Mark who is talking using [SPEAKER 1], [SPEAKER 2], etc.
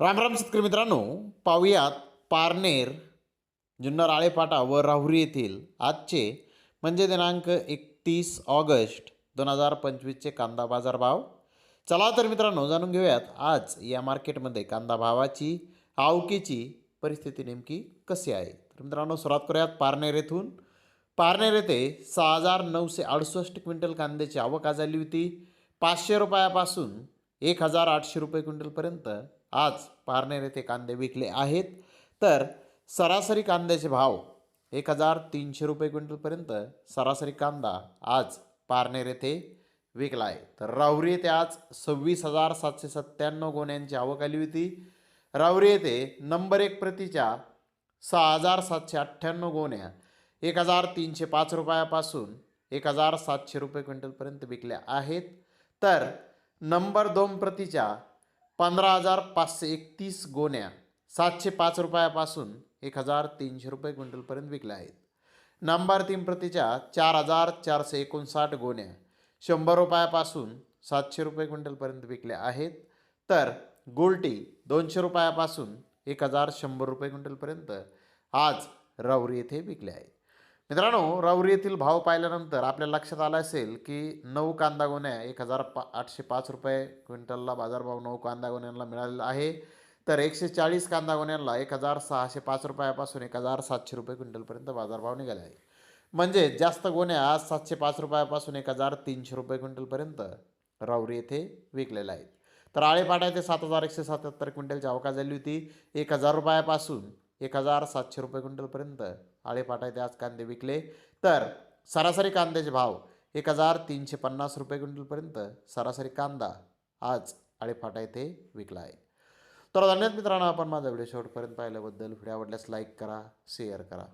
[SPEAKER 1] राम राम शेतकरी मित्रांनो पाहुयात पारनेर जुन्नर आळेपाटा व राहुरी येथील आजचे म्हणजे दिनांक एकतीस ऑगस्ट दोन हजार पंचवीसचे कांदा बाजार भाव चला तर मित्रांनो जाणून घेऊयात आज या मार्केटमध्ये कांदा भावाची आवकीची परिस्थिती नेमकी कशी आहे? तर मित्रांनो सुरुवात करूयात पारनेर येथून. पारनेर येथे सहा हजार नऊशे अडुसष्ट क्विंटल कांद्याची आवक आज झाली होती. पाचशे रुपयापासून एक हजार आठशे रुपये क्विंटलपर्यंत आज पारनेर येथे कांदे विकले आहेत. तर सरासरी कांद्याचे भाव एक हजार तीनशे रुपये क्विंटलपर्यंत सरासरी कांदा आज पारनेर येथे विकला आहे. तर राहुरी येथे आज सव्वीस हजार सातशे सत्त्याण्णव गोण्यांची आवक आली होती. राहुरी येथे नंबर एक प्रतीच्या सहा हजार सातशे अठ्ठ्याण्णव गोण्या एक हजार तीनशे पाच रुपयापासून एक हजार सातशे रुपये क्विंटलपर्यंत विकल्या आहेत. तर नंबर दोन प्रतीच्या पंधरा हजार पाचशे एकतीस गोण्या सातशे पाच रुपयापासून एक हजार तीनशे रुपये क्विंटलपर्यंत विकल्या आहेत. नंबर तीन प्रतीच्या चार हजार चारशे एकोणसाठ गोण्या शंभर रुपयापासून सातशे रुपये क्विंटलपर्यंत विकल्या आहेत. तर गोल्टी दोनशे रुपयापासून एक हजार शंभर रुपये क्विंटलपर्यंत आज रौरी येथे विकले आहेत. मित्रांनो राहुरी येथील भाव पाहिल्यानंतर आपल्या लक्षात आलं असेल की नऊ कांदा गोण्या एक हजार पा आठशे पाच रुपये क्विंटलला बाजारभाव नऊ कांदा गोण्यांना मिळालेला आहे. तर एकशे चाळीस कांदा गोण्यांना एक हजार सहाशे पाच रुपयापासून एक हजार सातशे रुपये क्विंटलपर्यंत बाजारभाव निघाले आहे. म्हणजे जास्त गोण्या आज सातशे पाच रुपयापासून एक हजार तीनशे रुपये क्विंटलपर्यंत राहुरी येथे विकलेल्या आहेत तर आळेपाटा येथे सात हजार एकशे सत्याहत्तर क्विंटलची अवकाश झाली होती. एक हजार रुपयापासून एक हजार सातशे रुपये क्विंटलपर्यंत आळेपाटा येथे आज कांदे विकले. तर सरासरी कांद्याचे भाव एक हजार तीनशे पन्नास रुपये क्विंटलपर्यंत सरासरी कांदा आज आळेपाटा येथे विकला आहे तर धन्यवाद मित्रांनो आपण माझा व्हिडिओ शेवटपर्यंत पाहिल्याबद्दल. व्हिडिओ आवडल्यास लाईक करा शेअर करा.